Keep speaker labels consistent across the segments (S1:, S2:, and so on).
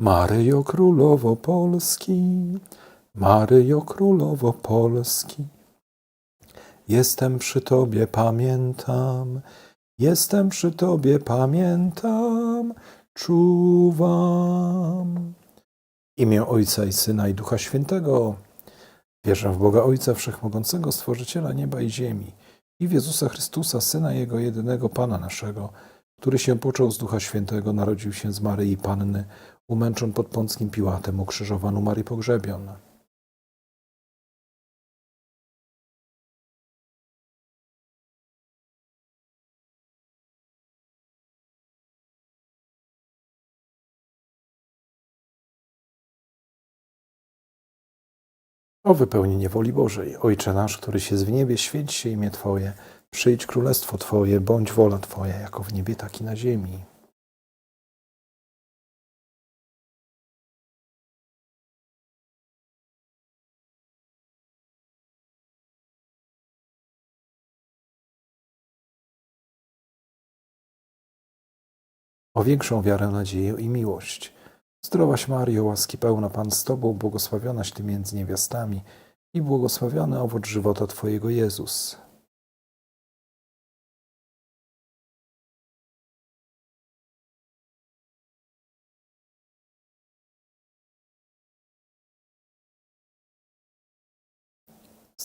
S1: Maryjo Królowo Polski, Maryjo Królowo Polski, jestem przy Tobie, pamiętam, jestem przy Tobie, pamiętam, czuwam. Imię Ojca i Syna i Ducha Świętego wierzę w Boga Ojca Wszechmogącego, Stworzyciela nieba i ziemi i w Jezusa Chrystusa, Syna Jego jedynego Pana naszego, który się począł z Ducha Świętego, narodził się z Maryi Panny, umęczon pod Pąckim Piłatem, ukrzyżowan, umarł i pogrzebion. O wypełnienie woli Bożej. Ojcze nasz, któryś jest w niebie, święć się imię Twoje. Przyjdź królestwo Twoje, bądź wola Twoja, jako w niebie, tak i na ziemi. O większą wiarę, nadzieję i miłość. Zdrowaś Mario, łaski pełna Pan z Tobą, błogosławionaś Ty między niewiastami i błogosławiony owoc żywota Twojego Jezus.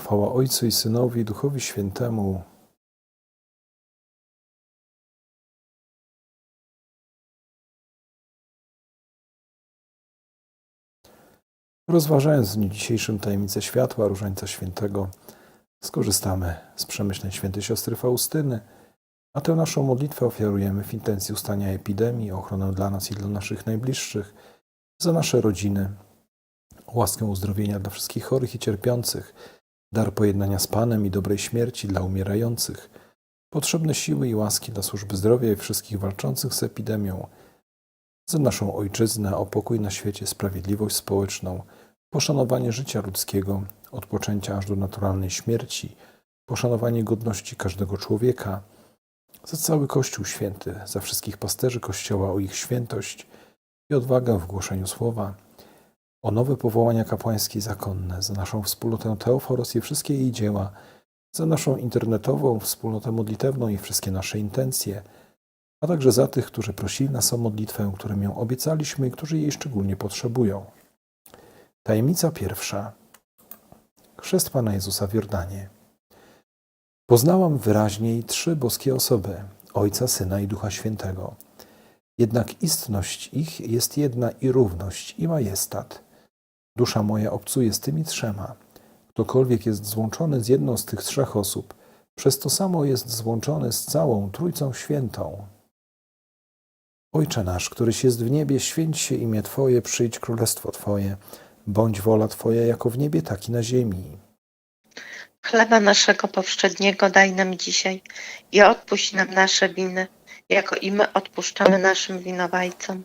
S1: Chwała Ojcu i Synowi Duchowi Świętemu. Rozważając w dniu dzisiejszym tajemnicę światła Różańca Świętego, skorzystamy z przemyśleń świętej siostry Faustyny, a tę naszą modlitwę ofiarujemy w intencji ustania epidemii, ochronę dla nas i dla naszych najbliższych, za nasze rodziny, łaskę uzdrowienia dla wszystkich chorych i cierpiących, dar pojednania z Panem i dobrej śmierci dla umierających, potrzebne siły i łaski dla służby zdrowia i wszystkich walczących z epidemią, za naszą ojczyznę, o pokój na świecie, sprawiedliwość społeczną, poszanowanie życia ludzkiego, od poczęcia aż do naturalnej śmierci, poszanowanie godności każdego człowieka, za cały Kościół Święty, za wszystkich pasterzy Kościoła o ich świętość i odwagę w głoszeniu słowa, o nowe powołania kapłańskie i zakonne, za naszą wspólnotę Teoforos i wszystkie jej dzieła, za naszą internetową wspólnotę modlitewną i wszystkie nasze intencje, a także za tych, którzy prosili nas o modlitwę, którym ją obiecaliśmy i którzy jej szczególnie potrzebują. Tajemnica pierwsza. Chrzest Pana Jezusa w Jordanie. Poznałam wyraźniej trzy boskie osoby, Ojca, Syna i Ducha Świętego. Jednak istność ich jest jedna i równość i majestat. Dusza moja obcuje z tymi trzema. Ktokolwiek jest złączony z jedną z tych trzech osób, przez to samo jest złączony z całą Trójcą Świętą. Ojcze nasz, któryś jest w niebie, święć się imię Twoje, przyjdź królestwo Twoje, bądź wola Twoja jako w niebie, tak i na ziemi.
S2: Chleba naszego powszedniego daj nam dzisiaj i odpuść nam nasze winy, jako i my odpuszczamy naszym winowajcom.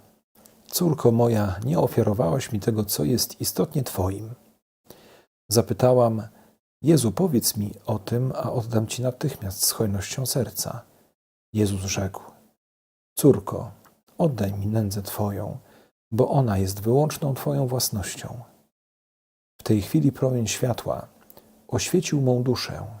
S1: Córko moja, nie ofiarowałaś mi tego, co jest istotnie Twoim. Zapytałam, Jezu, powiedz mi o tym, a oddam Ci natychmiast z hojnością serca. Jezus rzekł, Córko, oddaj mi nędzę Twoją, bo ona jest wyłączną Twoją własnością. W tej chwili promień światła oświecił mą duszę.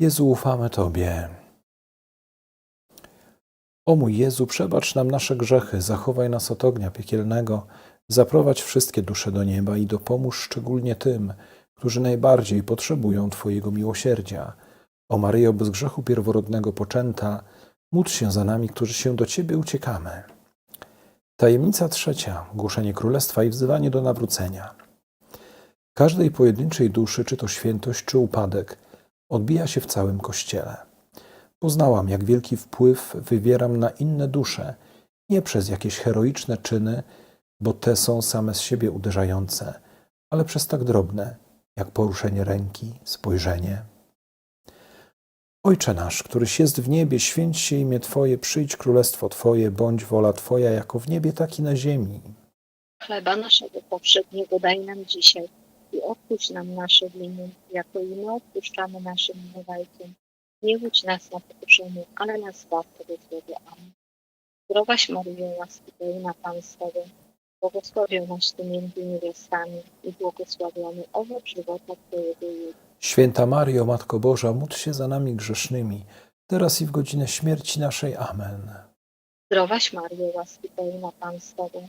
S1: Jezu, ufamy Tobie. O mój Jezu, przebacz nam nasze grzechy, zachowaj nas od ognia piekielnego, zaprowadź wszystkie dusze do nieba i dopomóż szczególnie tym, którzy najbardziej potrzebują Twojego miłosierdzia. O Maryjo, bez grzechu pierworodnego poczęta, módl się za nami, którzy się do Ciebie uciekamy. Tajemnica trzecia, głoszenie królestwa i wzywanie do nawrócenia. Każdej pojedynczej duszy, czy to świętość, czy upadek, odbija się w całym Kościele. Poznałam, jak wielki wpływ wywieram na inne dusze, nie przez jakieś heroiczne czyny, bo te są same z siebie uderzające, ale przez tak drobne, jak poruszenie ręki, spojrzenie. Ojcze nasz, któryś jest w niebie, święć się imię Twoje, przyjdź królestwo Twoje, bądź wola Twoja, jako w niebie, tak i na ziemi.
S3: Chleba naszego powszedniego daj nam dzisiaj i odpuść nam nasze winy, jako i my odpuszczamy naszym winowajcom. Nie wódź nas na pokuszenie, ale nas zbaw tego złego. Amen. Zdrowaś Maryjo, łaski pełna Pan z Tobą, błogosławionaś Ty między niewiastami i błogosławiony owoc żywota Twojego Jezus.
S1: Święta Mario, Matko Boża, módl się za nami grzesznymi, teraz i w godzinę śmierci naszej. Amen.
S3: Zdrowaś Maryjo, łaski pełna Pan z Tobą,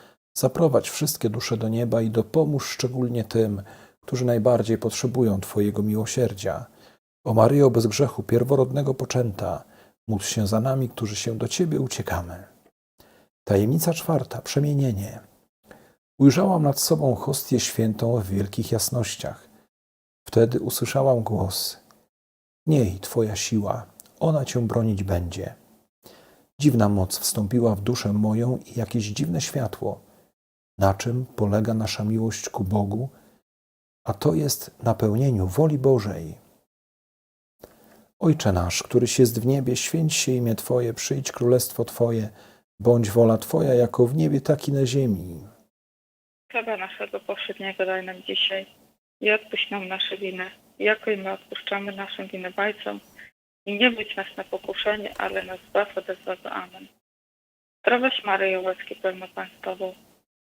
S1: zaprowadź wszystkie dusze do nieba i dopomóż szczególnie tym, którzy najbardziej potrzebują Twojego miłosierdzia. O Maryjo bez grzechu pierworodnego poczęta, módl się za nami, którzy się do Ciebie uciekamy. Tajemnica czwarta, przemienienie. Ujrzałam nad sobą hostię świętą w wielkich jasnościach. Wtedy usłyszałam głos. Niej Twoja siła, ona Cię bronić będzie. Dziwna moc wstąpiła w duszę moją i jakieś dziwne światło. Na czym polega nasza miłość ku Bogu? A to jest napełnieniu woli Bożej. Ojcze nasz, któryś jest w niebie, święć się imię Twoje, przyjdź królestwo Twoje, bądź wola Twoja jako w niebie, tak i na ziemi.
S4: Chleba naszego powszedniego daj nam dzisiaj i odpuść nam nasze winy, jako i my odpuszczamy naszym winowajcom. I nie być nas na pokuszenie, ale nas zbaw ode złego. Amen. Zdrowaś Maryjo, łaski pełna Pan z Tobą,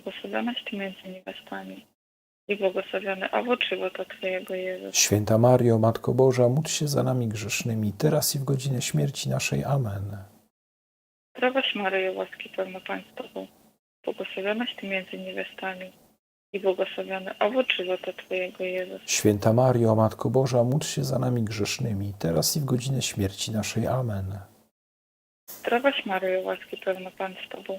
S4: błogosławionaś Ty między niewiastami i błogosławiony owoc żywota Twojego Jezus.
S1: Święta Mario, Matko Boża, módl się za nami grzesznymi, teraz i w godzinę śmierci naszej. Amen.
S4: Zdrowaś Maryjo, łaski pełna Pan z Tobą, błogosławionaś Ty między niewiastami i błogosławiony owoc żywota Twojego Jezus.
S1: Święta Mario, Matko Boża, módl się za nami grzesznymi, teraz i w godzinę śmierci naszej. Amen.
S4: Zdrowaś Maryjo, łaski pełna Pan z Tobą,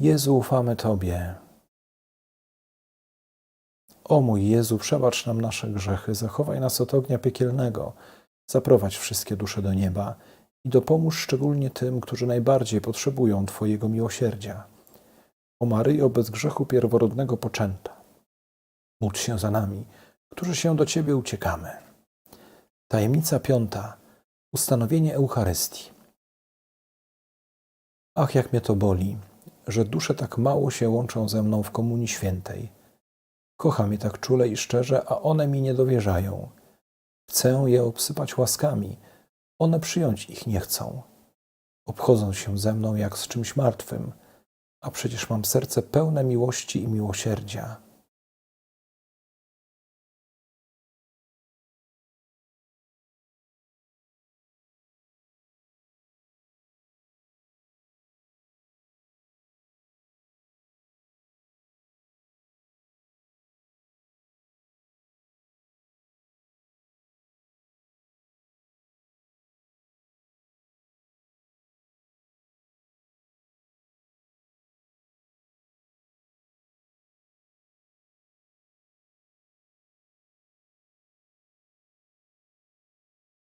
S1: Jezu, ufamy Tobie. O mój Jezu, przebacz nam nasze grzechy, zachowaj nas od ognia piekielnego, zaprowadź wszystkie dusze do nieba i dopomóż szczególnie tym, którzy najbardziej potrzebują Twojego miłosierdzia. O Maryjo bez grzechu pierworodnego poczęta. Módl się za nami, którzy się do Ciebie uciekamy. Tajemnica piąta. Ustanowienie Eucharystii. Ach, jak mnie to boli, że dusze tak mało się łączą ze mną w Komunii Świętej. Kocham je tak czule i szczerze, a one mi nie dowierzają. Chcę je obsypać łaskami, one przyjąć ich nie chcą. Obchodzą się ze mną jak z czymś martwym, a przecież mam serce pełne miłości i miłosierdzia.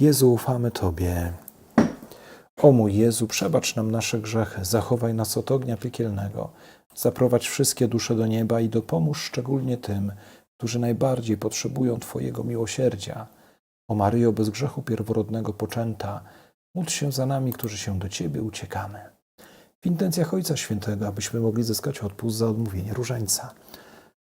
S1: Jezu, ufamy Tobie. O mój Jezu, przebacz nam nasze grzechy, zachowaj nas od ognia piekielnego, zaprowadź wszystkie dusze do nieba i dopomóż szczególnie tym, którzy najbardziej potrzebują Twojego miłosierdzia. O Maryjo, bez grzechu pierworodnego poczęta, módl się za nami, którzy się do Ciebie uciekamy. W intencjach Ojca Świętego, abyśmy mogli zyskać odpust za odmówienie różańca.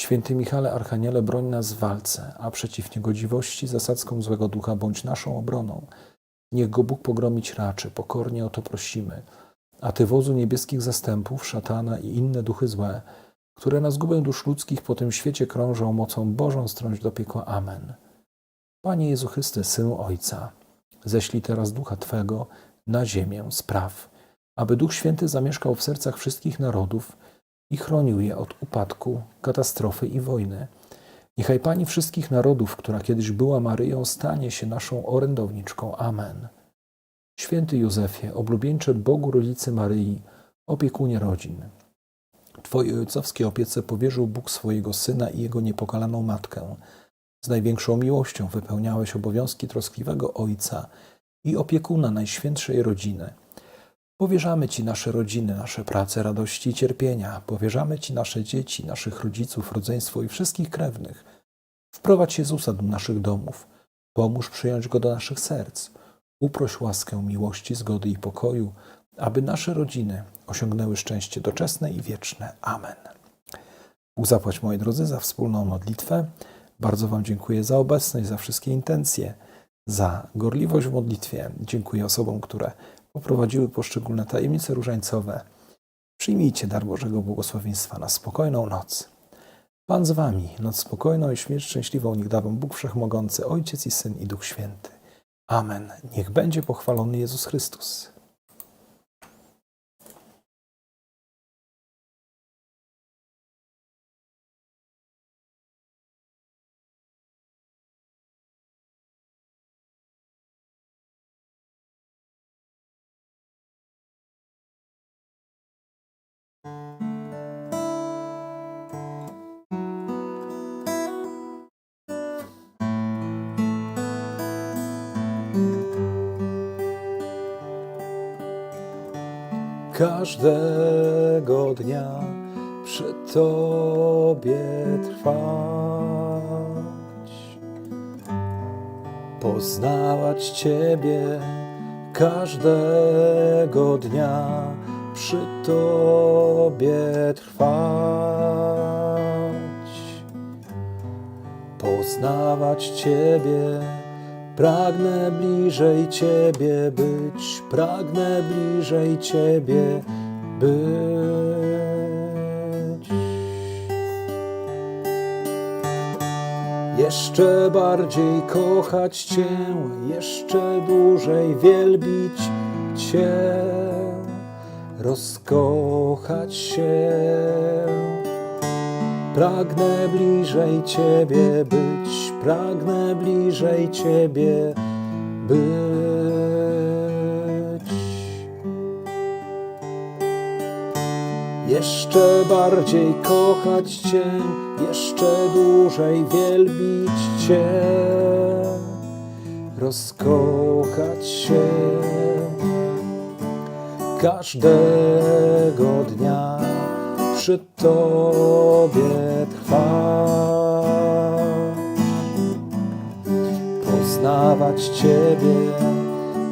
S1: Święty Michale Archaniele, broń nas w walce, a przeciw niegodziwości zasadzką złego ducha bądź naszą obroną. Niech go Bóg pogromić raczy, pokornie o to prosimy. A Ty wozu niebieskich zastępów, szatana i inne duchy złe, które na zgubę dusz ludzkich po tym świecie krążą mocą Bożą strąć do piekła. Amen. Panie Jezu Chryste, Synu Ojca, ześlij teraz Ducha Twego na ziemię spraw, aby Duch Święty zamieszkał w sercach wszystkich narodów i chronił je od upadku, katastrofy i wojny. Niechaj Pani wszystkich narodów, która kiedyś była Maryją, stanie się naszą orędowniczką. Amen. Święty Józefie, oblubieńcze Bogu Rodzicy Maryi, opiekunie rodzin. Twojej ojcowskiej opiece powierzył Bóg swojego Syna i Jego niepokalaną Matkę. Z największą miłością wypełniałeś obowiązki troskliwego Ojca i opiekuna Najświętszej Rodziny. Powierzamy Ci nasze rodziny, nasze prace, radości i cierpienia. Powierzamy Ci nasze dzieci, naszych rodziców, rodzeństwo i wszystkich krewnych. Wprowadź Jezusa do naszych domów. Pomóż przyjąć Go do naszych serc. Uproś łaskę miłości, zgody i pokoju, aby nasze rodziny osiągnęły szczęście doczesne i wieczne. Amen. Bóg zapłać, moi drodzy, za wspólną modlitwę. Bardzo Wam dziękuję za obecność, za wszystkie intencje, za gorliwość w modlitwie. Dziękuję osobom, które poprowadziły poszczególne tajemnice różańcowe. Przyjmijcie dar Bożego błogosławieństwa na spokojną noc. Pan z wami, noc spokojną i śmierć szczęśliwą niech da wam Bóg Wszechmogący, Ojciec i Syn i Duch Święty. Amen. Niech będzie pochwalony Jezus Chrystus. Każdego dnia przy Tobie trwać, poznawać Ciebie każdego dnia przy Tobie trwać, poznawać Ciebie. Pragnę bliżej Ciebie być, pragnę bliżej Ciebie być. Jeszcze bardziej kochać Cię, jeszcze dłużej wielbić Cię, rozkochać się. Pragnę bliżej Ciebie być, pragnę bliżej Ciebie być. Jeszcze bardziej kochać Cię, jeszcze dłużej wielbić Cię, rozkochać się każdego dnia przy Tobie trwać, poznawać Ciebie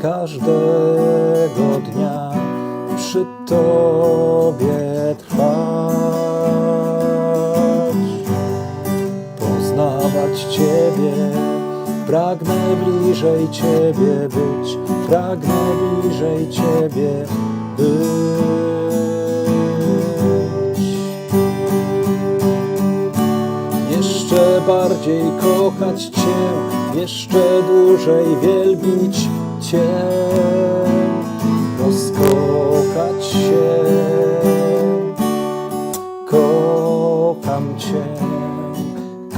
S1: każdego dnia przy Tobie trwać, poznawać Ciebie. Pragnę bliżej Ciebie być, pragnę bliżej Ciebie być. jeszcze bardziej kochać Cię, jeszcze dłużej wielbić Cię, rozkochać się, kocham Cię,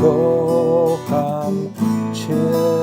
S1: kocham Cię.